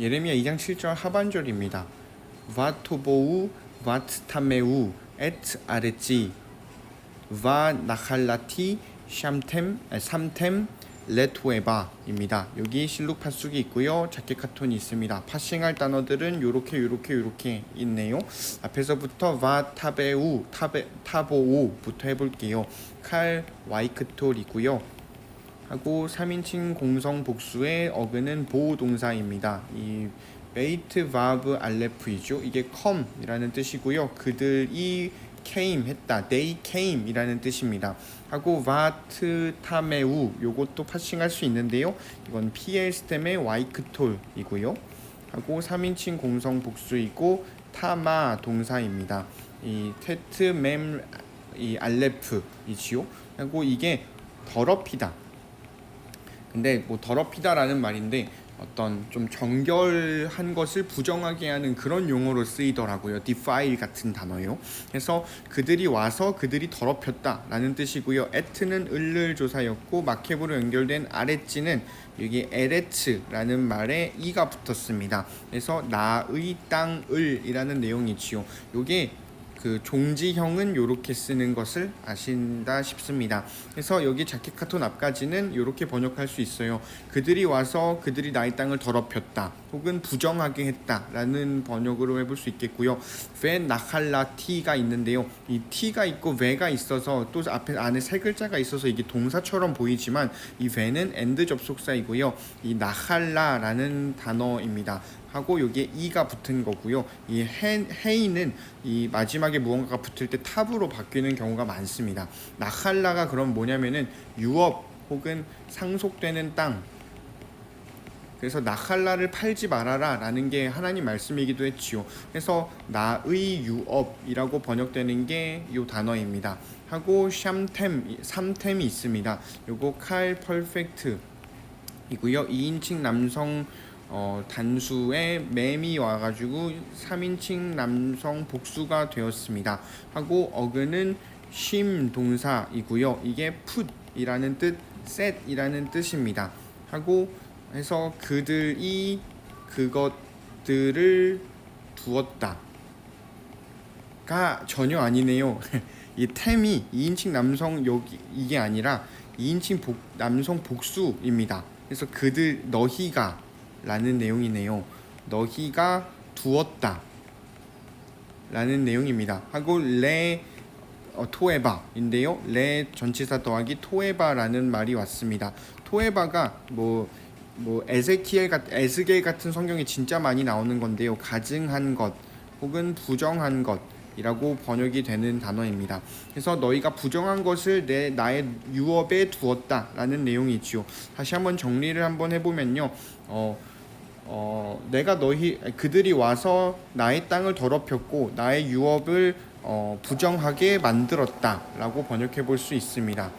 예레미야 2장 7절 하반절입니다. 와토보우 와트타메우 에트 아레찌 와 나칼라티 샴템 아니, 삼템 레토에바입니다. 여기 실룩 파숙이 있고요. 자켓 카톤이 있습니다. 파싱할 단어들은 요렇게 요렇게 요렇게 있네요. 앞에서부터 와 타베우 타베 타보우부터 해볼게요. 칼 와이크톨이고요. 하고 3인칭 공성 복수의 어근은 보호 동사입니다. 이 베이트 바브 알레프이죠. 이게 come이라는 뜻이고요. 그들이 came 했다. they came이라는 뜻입니다. 하고 와트 타메우 요것도 파싱할 수 있는데요. 이건 PL 스템의 와이크톨이고요. 하고 3인칭 공성 복수이고 타마 동사입니다. 이 테트 맴 이 알레프이지요. 하고 이게 더럽히다. 근데 뭐 더럽히다라는 말인데 어떤 좀 정결한 것을 부정하게 하는 그런 용어로 쓰이더라고요. defile 같은 단어요. 그래서 그들이 와서 그들이 더럽혔다라는 뜻이고요. 에트는 을를 조사였고 마케브로 연결된 아레찌는 여기 에레츠라는 말에 이가 붙었습니다. 그래서 나의 땅을이라는 내용이지요. 요게 그 종지형은 요렇게 쓰는 것을 아신다 싶습니다. 그래서 여기 자켓 카톤 앞까지는 요렇게 번역할 수 있어요. 그들이 와서 그들이 나의 땅을 더럽혔다. 혹은 부정하게 했다라는 번역으로 해볼 수 있겠고요. 왜 나칼라 티가 있는데요. 이 티가 있고 왜가 있어서 또 앞에 안에 세 글자가 있어서 이게 동사처럼 보이지만 이 왜는 엔드 접속사이고요. 이 나칼라라는 단어입니다. 하고 여기에 이가 붙은 거고요. 이 해, 헤이는 이 마지막에 무언가가 붙을 때 탑으로 바뀌는 경우가 많습니다. 나칼라가 그럼 뭐냐면은 유업 혹은 상속되는 땅 그래서 나칼라를 팔지 말아라 라는 게 하나님 말씀이기도 했지요. 그래서 나의 유업이라고 번역되는 게 이 단어입니다. 하고 샴템 삼템이 있습니다. 요거 칼 퍼펙트 이고요. 2인칭 남성 어, 단수에 맴이 와가지고 3인칭 남성 복수가 되었습니다. 하고 어근은 쉼 동사이고요. 이게 put이라는 뜻, set이라는 뜻입니다. 하고 해서 그들이 그것들을 두었다. 가 전혀 아니네요. 이 템이 2인칭 남성 여기 이게 아니라 2인칭 복, 남성 복수입니다. 그래서 그들 너희가 라는 내용이네요. 너희가 두었다 라는 내용입니다. 하고 레 어, 토에바인데요. 레 전치사 더하기 토에바라는 말이 왔습니다. 토에바가 뭐, 뭐 에스겔 같은 성경에 진짜 많이 나오는 건데요. 가증한 것 혹은 부정한 것 이라고 번역이 되는 단어입니다. 그래서 너희가 부정한 것을 내 나의 유업에 두었다 라는 내용이지요. 다시 한번 정리를 한번 해보면요. 어, 어, 내가 너희 그들이 와서 나의 땅을 더럽혔고 나의 유업을 어, 부정하게 만들었다라고 번역해 볼 수 있습니다.